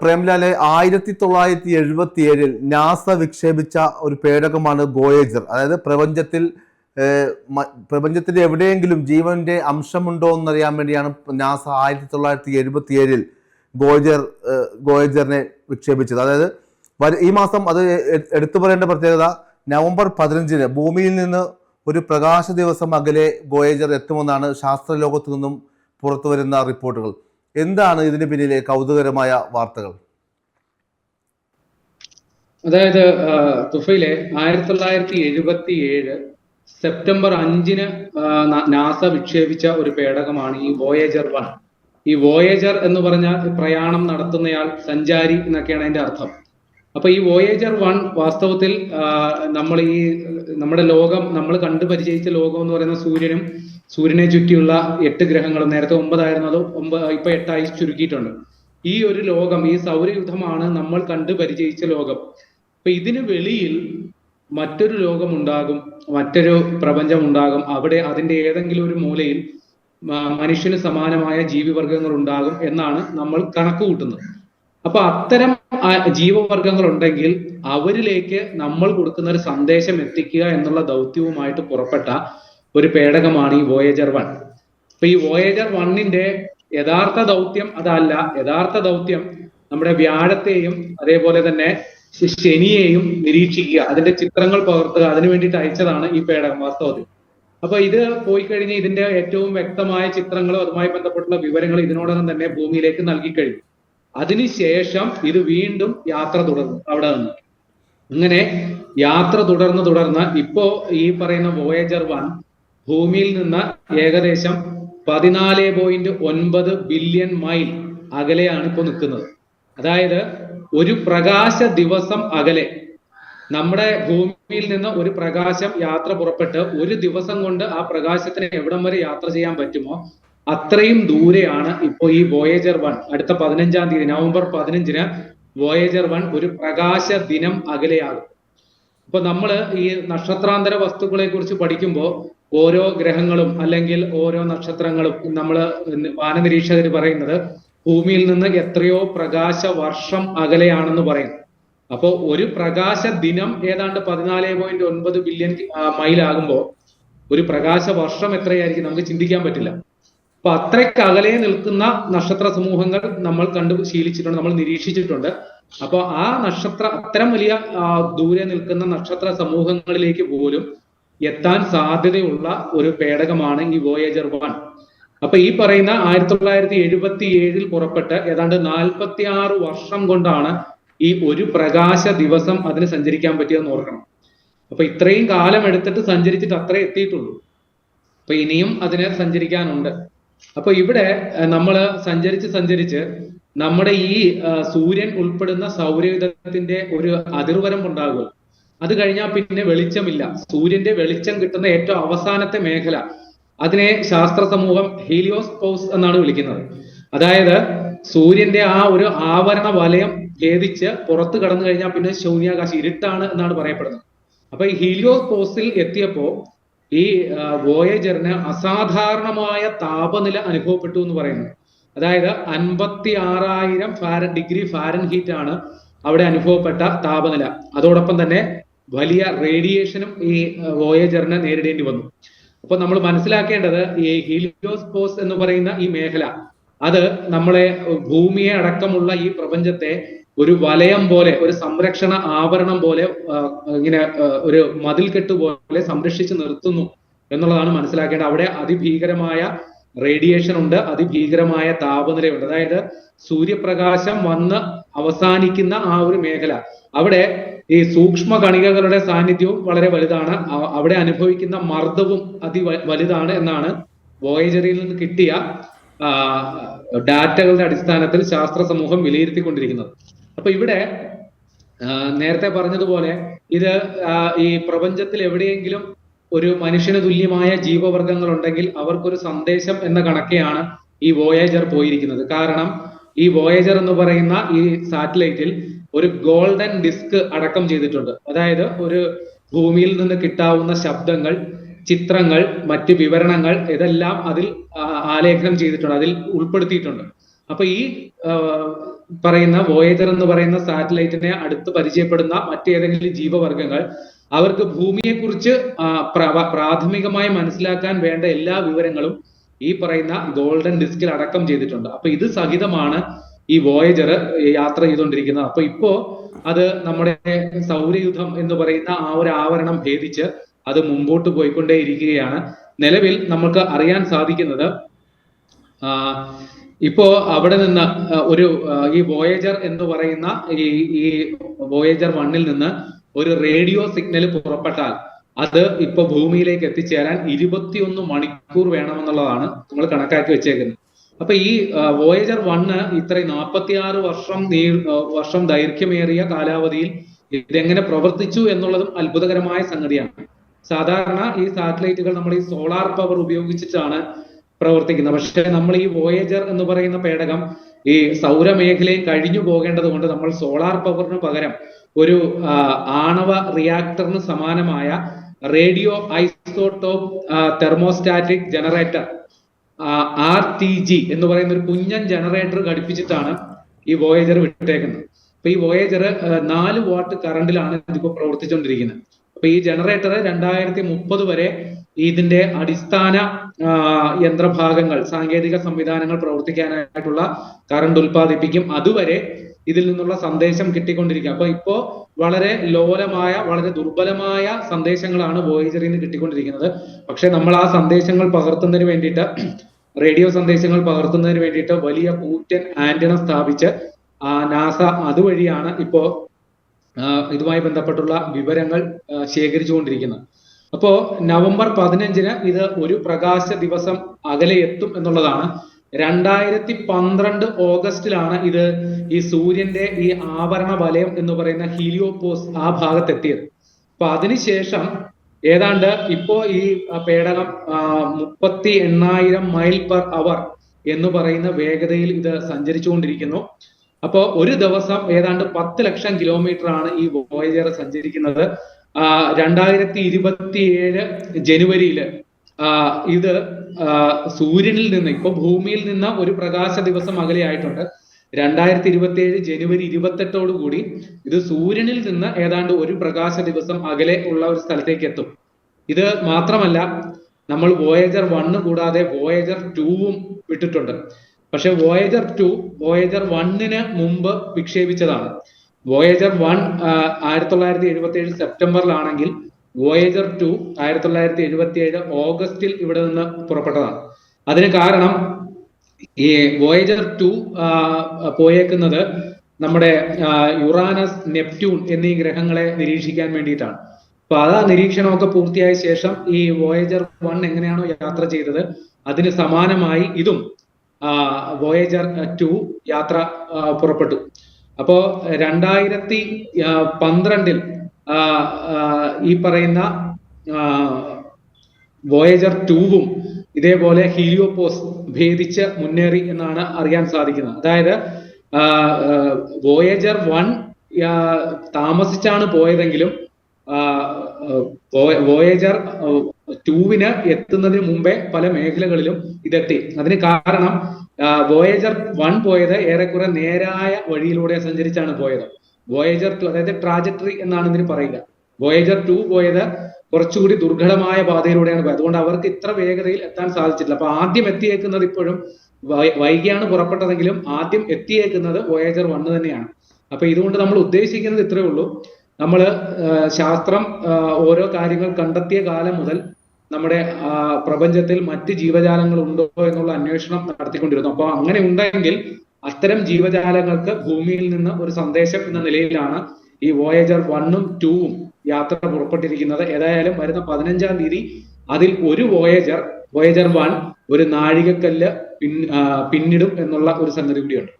പ്രേംലാലെ ആയിരത്തി തൊള്ളായിരത്തി എഴുപത്തി ഏഴിൽ നാസ വിക്ഷേപിച്ച ഒരു പേടകമാണ് ഗോയേജർ അതായത് പ്രപഞ്ചത്തിൽ പ്രപഞ്ചത്തിന്റെ എവിടെയെങ്കിലും ജീവന്റെ അംശമുണ്ടോ എന്നറിയാൻ വേണ്ടിയാണ് നാസ ആയിരത്തി തൊള്ളായിരത്തി എഴുപത്തി ഏഴിൽ ഗോയജർ ഗോയജറിനെ വിക്ഷേപിച്ചത്. അതായത് ഈ മാസം അത് എടുത്തു പറയേണ്ട പ്രത്യേകത നവംബർ പതിനഞ്ചിന് ഭൂമിയിൽ നിന്ന് ഒരു പ്രകാശ ദിവസം അകലെ ഗോയേജർ എത്തുമെന്നാണ് ശാസ്ത്രലോകത്തു നിന്നും പുറത്തു വരുന്ന റിപ്പോർട്ടുകൾ. എന്താണ് ഇതിന് പിന്നിലെ കൗതുകരമായ വാർത്തകൾ? അതായത് തുഫയിലെ ആയിരത്തി തൊള്ളായിരത്തി എഴുപത്തി ഏഴ് സെപ്റ്റംബർ അഞ്ചിന് നാസ വിക്ഷേപിച്ച ഒരു പേടകമാണ് ഈ വോയേജർ വൺ. ഈ വോയേജർ എന്ന് പറഞ്ഞാൽ പ്രയാണം നടത്തുന്നയാൾ സഞ്ചാരി എന്നൊക്കെയാണ് അതിന്റെ അർത്ഥം. അപ്പൊ ഈ വോയേജർ വൺ വാസ്തവത്തിൽ നമ്മൾ ഈ നമ്മുടെ ലോകം നമ്മൾ കണ്ടു പരിചയിച്ച ലോകം എന്ന് പറയുന്ന സൂര്യനും സൂര്യനെ ചുറ്റിയുള്ള എട്ട് ഗ്രഹങ്ങളും നേരത്തെ ഒമ്പതായിരുന്നു അത് ഒമ്പത് ഇപ്പൊ എട്ടായി ചുരുക്കിയിട്ടുണ്ട്. ഈ ഒരു ലോകം ഈ സൗരയുധമാണ് നമ്മൾ കണ്ടു പരിചയിച്ച ലോകം. അപ്പൊ ഇതിന് വെളിയിൽ മറ്റൊരു ലോകം ഉണ്ടാകും മറ്റൊരു പ്രപഞ്ചം ഉണ്ടാകും അവിടെ അതിന്റെ ഏതെങ്കിലും ഒരു മൂലയിൽ മനുഷ്യന് സമാനമായ ജീവിവർഗങ്ങൾ ഉണ്ടാകും എന്നാണ് നമ്മൾ കണക്ക് കൂട്ടുന്നത് അപ്പൊ അത്തരം ജീവവർഗങ്ങൾ ഉണ്ടെങ്കിൽ അവരിലേക്ക് നമ്മൾ കൊടുക്കുന്ന ഒരു സന്ദേശം എത്തിക്കുക എന്നുള്ള ദൗത്യവുമായിട്ട് പുറപ്പെട്ട ഒരു പേടകമാണ് ഈ വോയേജർ വൺ അപ്പൊ ഈ വോയേജർ വണ്ണിന്റെ യഥാർത്ഥ ദൗത്യം അതല്ല. യഥാർത്ഥ ദൗത്യം നമ്മുടെ വ്യാഴത്തെയും അതേപോലെ തന്നെ ശനിയെയും നിരീക്ഷിക്കുക. അതിന്റെ ചിത്രങ്ങൾ പകർത്തുക. അതിനു വേണ്ടിയിട്ട് അയച്ചതാണ് ഈ പേടകം വാസ്തവത്തിൽ. അപ്പൊ ഇത് പോയി കഴിഞ്ഞ് ഇതിന്റെ ഏറ്റവും വ്യക്തമായ ചിത്രങ്ങളും അതുമായി ബന്ധപ്പെട്ടുള്ള വിവരങ്ങളും ഇതിനോടകം തന്നെ ഭൂമിയിലേക്ക് നൽകി കഴിഞ്ഞു. അതിനുശേഷം ഇത് വീണ്ടും യാത്ര തുടർന്നു. അവിടെ നിന്ന്. അങ്ങനെ യാത്ര തുടർന്ന് തുടർന്ന് ഇപ്പോ ഈ പറയുന്ന വോയേജർ വൺ ഭൂമിയിൽ നിന്ന് ഏകദേശം പതിനാല് പോയിന്റ് ഒൻപത് ബില്യൺ മൈൽ അകലെയാണ് ഇപ്പോൾ നിൽക്കുന്നത്. അതായത് ഒരു പ്രകാശ ദിവസം അകലെ. നമ്മുടെ ഭൂമിയിൽ നിന്ന് ഒരു പ്രകാശം യാത്ര പുറപ്പെട്ട് ഒരു ദിവസം കൊണ്ട് ആ പ്രകാശത്തിന് എവിടം വരെ യാത്ര ചെയ്യാൻ പറ്റുമോ? അത്രയും ദൂരെയാണ് ഇപ്പോ ഈ വോയേജർ വൺ അടുത്ത പതിനഞ്ചാം തീയതി നവംബർ പതിനഞ്ചിന് വോയേജർ വൺ ഒരു പ്രകാശ ദിനം അകലെയാകും. ഇപ്പൊ നമ്മൾ ഈ നക്ഷത്രാന്തര വസ്തുക്കളെ കുറിച്ച് പഠിക്കുമ്പോൾ ഓരോ ഗ്രഹങ്ങളും അല്ലെങ്കിൽ ഓരോ നക്ഷത്രങ്ങളും നമ്മൾ വാനനിരീക്ഷകർ പറയുന്നത് ഭൂമിയിൽ നിന്ന് എത്രയോ പ്രകാശ വർഷം അകലെയാണെന്ന് പറയും. അപ്പോൾ ഒരു പ്രകാശ ദിനം ഏതാണ്ട് പതിനാല് പോയിന്റ് ഒൻപത് ബില്യൺ മൈലാകുമ്പോൾ ഒരു പ്രകാശ വർഷം എത്രയായിരിക്കും നമുക്ക് ചിന്തിക്കാൻ പറ്റില്ല. അപ്പൊ അത്രയ്ക്ക് അകലെ നിൽക്കുന്ന നക്ഷത്ര സമൂഹങ്ങൾ നമ്മൾ കണ്ടു ശീലിച്ചിട്ടുണ്ട് നമ്മൾ നിരീക്ഷിച്ചിട്ടുണ്ട്. അപ്പൊ ആ നക്ഷത്ര അത്തരം വലിയ ദൂരെ നിൽക്കുന്ന നക്ഷത്ര സമൂഹങ്ങളിലേക്ക് പോലും എത്താൻ സാധ്യതയുള്ള ഒരു പേടകമാണ് ഈ വോയേജർ വൺ അപ്പൊ ഈ പറയുന്ന ആയിരത്തി തൊള്ളായിരത്തി എഴുപത്തി ഏഴിൽ പുറപ്പെട്ട് ഏതാണ്ട് നാൽപ്പത്തി ആറ് വർഷം കൊണ്ടാണ് ഈ ഒരു പ്രകാശ ദിവസം അതിന് സഞ്ചരിക്കാൻ പറ്റിയെന്ന് ഓർക്കണം. അപ്പൊ ഇത്രയും കാലം എടുത്തിട്ട് സഞ്ചരിച്ചിട്ട് അത്രേ എത്തിയിട്ടുള്ളൂ. അപ്പൊ ഇനിയും അതിനെ സഞ്ചരിക്കാനുണ്ട്. അപ്പൊ ഇവിടെ നമ്മൾ സഞ്ചരിച്ച് സഞ്ചരിച്ച് നമ്മുടെ ഈ സൂര്യൻ ഉൾപ്പെടുന്ന സൗരയുധത്തിന്റെ ഒരു അതിർവരമ്പുണ്ടാകുമല്ലോ അത് കഴിഞ്ഞാൽ പിന്നെ വെളിച്ചമില്ല. സൂര്യന്റെ വെളിച്ചം കിട്ടുന്ന ഏറ്റവും അവസാനത്തെ മേഖല അതിനെ ശാസ്ത്ര സമൂഹം ഹീലിയോസ് പോസ് എന്നാണ് വിളിക്കുന്നത്. അതായത് സൂര്യന്റെ ആ ഒരു ആവരണ വലയം ഭേദിച്ച് പുറത്ത് കടന്നു കഴിഞ്ഞാൽ പിന്നെ ശൂന്യാകാശം ഇരുട്ടാണ് എന്നാണ് പറയപ്പെടുന്നത്. അപ്പൊ ഈ ഹീലിയോസ് പോസിൽ എത്തിയപ്പോ ഈ വോയേജറിന് അസാധാരണമായ താപനില അനുഭവപ്പെട്ടു എന്ന് പറയുന്നു. അതായത് അൻപത്തി ആറായിരം ഫാര ഡിഗ്രി ഫാരൻ ഹീറ്റ് ആണ് അവിടെ അനുഭവപ്പെട്ട താപനില. അതോടൊപ്പം തന്നെ വലിയ റേഡിയേഷനും ഈ വോയേജറിന് നേരിടേണ്ടി വന്നു. അപ്പൊ നമ്മൾ മനസ്സിലാക്കേണ്ടത് ഈ ഹീലിയോസ്പോസ് എന്ന് പറയുന്ന ഈ മേഖല അത് നമ്മളെ ഭൂമിയെ അടക്കമുള്ള ഈ പ്രപഞ്ചത്തെ ഒരു വലയം പോലെ ഒരു സംരക്ഷണ ആവരണം പോലെ ഇങ്ങനെ ഒരു മതിൽ കെട്ട് പോലെ സംരക്ഷിച്ച് നിർത്തുന്നു എന്നുള്ളതാണ് മനസ്സിലാക്കേണ്ടത്. അവിടെ അതിഭീകരമായ റേഡിയേഷൻ ഉണ്ട് അതിഭീകരമായ താപനിലയുണ്ട്. അതായത് സൂര്യപ്രകാശം വന്ന് അവസാനിക്കുന്ന ആ ഒരു മേഖല. അവിടെ ഈ സൂക്ഷ്മ കണികകളുടെ സാന്നിധ്യവും വളരെ വലുതാണ്. അവിടെ അനുഭവിക്കുന്ന മർദ്ദവും അതി വലുതാണ് എന്നാണ് വോയേജറിൽ നിന്ന് കിട്ടിയ ഡാറ്റകളുടെ അടിസ്ഥാനത്തിൽ ശാസ്ത്ര സമൂഹം വിലയിരുത്തിക്കൊണ്ടിരിക്കുന്നത്. അപ്പൊ ഇവിടെ നേരത്തെ പറഞ്ഞതുപോലെ ഇത് ഈ പ്രപഞ്ചത്തിൽ എവിടെയെങ്കിലും ഒരു മനുഷ്യന് തുല്യമായ ജീവവർഗങ്ങൾ ഉണ്ടെങ്കിൽ അവർക്കൊരു സന്ദേശം എന്ന കണക്കെയാണ് ഈ വോയേജർ പോയിരിക്കുന്നത്. കാരണം ഈ വോയേജർ എന്ന് പറയുന്ന ഈ സാറ്റലൈറ്റിൽ ഒരു ഗോൾഡൻ ഡിസ്ക് അടക്കം ചെയ്തിട്ടുണ്ട്. അതായത് ഒരു ഭൂമിയിൽ നിന്ന് കിട്ടാവുന്ന ശബ്ദങ്ങൾ ചിത്രങ്ങൾ മറ്റ് വിവരണങ്ങൾ ഇതെല്ലാം അതിൽ ആലേഖനം ചെയ്തിട്ടുണ്ട്. അതിൽ ഉൾപ്പെടുത്തിയിട്ടുണ്ട്. അപ്പൊ ഈ പറയുന്ന വോയേജർ എന്ന് പറയുന്ന സാറ്റലൈറ്റിനെ അടുത്ത് പരിചയപ്പെടുന്ന മറ്റേതെങ്കിലും ജീവവർഗങ്ങൾ അവർക്ക് ഭൂമിയെക്കുറിച്ച് പ്രാഥമികമായി മനസ്സിലാക്കാൻ വേണ്ട എല്ലാ വിവരങ്ങളും ഈ പറയുന്ന ഗോൾഡൻ ഡിസ്കിൽ അടക്കം ചെയ്തിട്ടുണ്ട്. അപ്പൊ ഇത് സഹിതമാണ് ഈ വോയേജർ യാത്ര ചെയ്തുകൊണ്ടിരിക്കുന്നത്. അപ്പൊ ഇപ്പോ അത് നമ്മുടെ സൗരയുധം എന്ന് പറയുന്ന ആ ഒരു ആവരണം ഭേദിച്ച് അത് മുമ്പോട്ട് പോയിക്കൊണ്ടേയിരിക്കുകയാണ്. നിലവിൽ നമുക്ക് അറിയാൻ സാധിക്കുന്നത് ഇപ്പോ അവിടെ നിന്ന് ഒരു ഈ വോയേജർ എന്ന് പറയുന്ന ഈ ഈ വോയേജർ വണ്ണിൽ നിന്ന് ഒരു റേഡിയോ സിഗ്നൽ പുറപ്പെട്ടാൽ അത് ഇപ്പൊ ഭൂമിയിലേക്ക് എത്തിച്ചേരാൻ ഇരുപത്തിയൊന്ന് മണിക്കൂർ വേണമെന്നുള്ളതാണ് നമ്മൾ കണക്കാക്കി വെച്ചേക്കുന്നത്. അപ്പൊ ഈ വോയേജർ വണ്ണ് ഇത്രയും നാൽപ്പത്തിയാറ് വർഷം നീ വർഷം ദൈർഘ്യമേറിയ കാലാവധിയിൽ ഇതെങ്ങനെ പ്രവർത്തിച്ചു എന്നുള്ളതും അത്ഭുതകരമായ സംഗതിയാണ്. സാധാരണ ഈ സാറ്റലൈറ്റുകൾ നമ്മൾ ഈ സോളാർ പവർ ഉപയോഗിച്ചിട്ടാണ് പ്രവർത്തിക്കുന്നത് പക്ഷെ നമ്മൾ ഈ വോയേജർ എന്ന് പറയുന്ന പേടകം ഈ സൗരമേഖലയിൽ കഴിഞ്ഞു പോകേണ്ടത് കൊണ്ട് നമ്മൾ സോളാർ പവറിന് പകരം ഒരു ആണവ റിയാക്ടറിന് സമാനമായ radio isotope thermostatic generator R T G എന്ന് പറയുന്ന ഒരു കുഞ്ഞൻ ജനറേറ്റർ ഘടിപ്പിച്ചിട്ടാണ് ഈ വോയേജർ വിട്ടേക്കുന്നത്. അപ്പൊ ഈ വോയേജർ നാല് വാട്ട് കറണ്ടിലാണ് ഇതിപ്പോ പ്രവർത്തിച്ചുകൊണ്ടിരിക്കുന്നത് അപ്പൊ ഈ ജനറേറ്റർ രണ്ടായിരത്തി മുപ്പത് വരെ ഇതിന്റെ അടിസ്ഥാന യന്ത്രഭാഗങ്ങൾ സാങ്കേതിക സംവിധാനങ്ങൾ പ്രവർത്തിക്കാനായിട്ടുള്ള കറണ്ട് ഉൽപ്പാദിപ്പിക്കും. അതുവരെ ഇതിൽ നിന്നുള്ള സന്ദേശം കിട്ടിക്കൊണ്ടിരിക്കുക. അപ്പൊ ഇപ്പോ വളരെ ലോലമായ വളരെ ദുർബലമായ സന്ദേശങ്ങളാണ് വോയേജറിൽ നിന്ന് കിട്ടിക്കൊണ്ടിരിക്കുന്നത്. പക്ഷെ നമ്മൾ ആ സന്ദേശങ്ങൾ പകർത്തുന്നതിന് വേണ്ടിയിട്ട് റേഡിയോ സന്ദേശങ്ങൾ പകർത്തുന്നതിന് വേണ്ടിയിട്ട് വലിയ കൂറ്റൻ ആന്റിന സ്ഥാപിച്ച് നാസ അതുവഴിയാണ് ഇപ്പോ ഇതുമായി ബന്ധപ്പെട്ടുള്ള വിവരങ്ങൾ ശേഖരിച്ചുകൊണ്ടിരിക്കുന്നത്. അപ്പോ നവംബർ പതിനഞ്ചിന് ഇത് ഒരു പ്രകാശ ദിവസം അകലെ എത്തും എന്നുള്ളതാണ്. രണ്ടായിരത്തി പന്ത്രണ്ട് ഓഗസ്റ്റിലാണ് ഇത് ഈ സൂര്യന്റെ ഈ ആവരണ വലയം എന്ന് പറയുന്ന ഹീലിയോപോസ് ആ ഭാഗത്തെത്തിയത്. അപ്പൊ അതിനുശേഷം ഏതാണ്ട് ഇപ്പോ ഈ പേടകം മുപ്പത്തി എണ്ണായിരം മൈൽ പെർ അവർ എന്ന് പറയുന്ന വേഗതയിൽ ഇത് സഞ്ചരിച്ചുകൊണ്ടിരിക്കുന്നു. അപ്പോ ഒരു ദിവസം ഏതാണ്ട് പത്ത് ലക്ഷം കിലോമീറ്റർ ആണ് ഈ വോയേജർ സഞ്ചരിക്കുന്നത്. രണ്ടായിരത്തി ഇരുപത്തിയേഴ് ജനുവരിയിൽ ആ, ഇത് സൂര്യനിൽ നിന്ന് ഇപ്പൊ ഭൂമിയിൽ നിന്ന് ഒരു പ്രകാശ ദിവസം അകലെയായിട്ടുണ്ട് രണ്ടായിരത്തി ഇരുപത്തി ഏഴ് ജനുവരി ഇരുപത്തെട്ടോട് കൂടി ഇത് സൂര്യനിൽ നിന്ന് ഏതാണ്ട് ഒരു പ്രകാശ ദിവസം അകലെ ഉള്ള ഒരു സ്ഥലത്തേക്ക് എത്തും. ഇത് മാത്രമല്ല നമ്മൾ വോയേജർ വണ്ണ് കൂടാതെ വോയേജർ ടൂവും വിട്ടിട്ടുണ്ട്. പക്ഷെ വോയേജർ ടു വോയേജർ വണ്ണിന് മുമ്പ് വിക്ഷേപിച്ചതാണ്. വോയേജർ വൺ ആയിരത്തി തൊള്ളായിരത്തി എഴുപത്തി ഏഴ് സെപ്റ്റംബറിലാണെങ്കിൽ വോയേജർ ടു ആയിരത്തി തൊള്ളായിരത്തി എഴുപത്തി ഏഴ് ഓഗസ്റ്റിൽ ഇവിടെ നിന്ന് പുറപ്പെട്ടതാണ്. അതിന് കാരണം ഈ വോയേജർ ടു പോയേക്കുന്നത് നമ്മുടെ യുറാനസ് നെപ്റ്റ്യൂൺ എന്നീ ഗ്രഹങ്ങളെ നിരീക്ഷിക്കാൻ വേണ്ടിയിട്ടാണ്. അപ്പൊ അത് നിരീക്ഷണമൊക്കെ പൂർത്തിയായ ശേഷം ഈ വോയേജർ വൺ എങ്ങനെയാണോ യാത്ര ചെയ്തത് അതിന് സമാനമായി ഇതും വോയേജർ ടു യാത്ര പുറപ്പെട്ടു. അപ്പോ രണ്ടായിരത്തി പന്ത്രണ്ടിൽ ഈ പറയുന്ന വോയേജർ ടൂവും ഇതേപോലെ ഹീലിയോപോസ് ഭേദിച്ച് മുന്നേറി എന്നാണ് അറിയാൻ സാധിക്കുന്നത്. അതായത് വോയേജർ വൺ താമസിച്ചാണ് പോയതെങ്കിലും വോയേജർ ടൂവിന് എത്തുന്നതിന് മുമ്പേ പല മേഖലകളിലും ഇതെത്തി. അതിന് കാരണം വോയേജർ വൺ പോയത് ഏറെക്കുറെ നേരായ വഴിയിലൂടെ സഞ്ചരിച്ചാണ് പോയത്. വോയേജർ ടു അതായത് ട്രാജക്ടറി എന്നാണ് ഇതിന് പറയുക. വോയേജർ ടു പോയത് കുറച്ചുകൂടി ദുർഘടമായ പാതയിലൂടെയാണ് പോയത്. അതുകൊണ്ട് അവർക്ക് ഇത്ര വേഗതയിൽ എത്താൻ സാധിച്ചിട്ടില്ല. അപ്പൊ ആദ്യം എത്തിയേക്കുന്നത് ഇപ്പോഴും വൈകിയാണ് പുറപ്പെട്ടതെങ്കിലും ആദ്യം എത്തിയേക്കുന്നത് വോയേജർ വണ്ണ് തന്നെയാണ്. അപ്പൊ ഇതുകൊണ്ട് നമ്മൾ ഉദ്ദേശിക്കുന്നത് ഇത്രയേ ഉള്ളൂ. നമ്മൾ ശാസ്ത്രം ഓരോ കാര്യങ്ങൾ കണ്ടെത്തിയ കാലം മുതൽ നമ്മുടെ പ്രപഞ്ചത്തിൽ മറ്റ് ജീവജാലങ്ങൾ ഉണ്ടോ എന്നുള്ള അന്വേഷണം നടത്തിക്കൊണ്ടിരുന്നു. അപ്പോൾ അങ്ങനെ ഉണ്ടെങ്കിൽ അത്തരം ജീവജാലങ്ങൾക്ക് ഭൂമിയിൽ നിന്ന് ഒരു സന്ദേശം എന്ന നിലയിലാണ് ഈ വോയേജർ വണ്ണും ടൂവും യാത്ര പുറപ്പെട്ടിരിക്കുന്നത്. ഏതായാലും വരുന്ന പതിനഞ്ചാം തീയതി അതിൽ ഒരു വോയേജർ വോയേജർ വൺ ഒരു നാഴികക്കല്ല് പിന്നിടും എന്നുള്ള ഒരു സംഗതി കൂടിയുണ്ട്.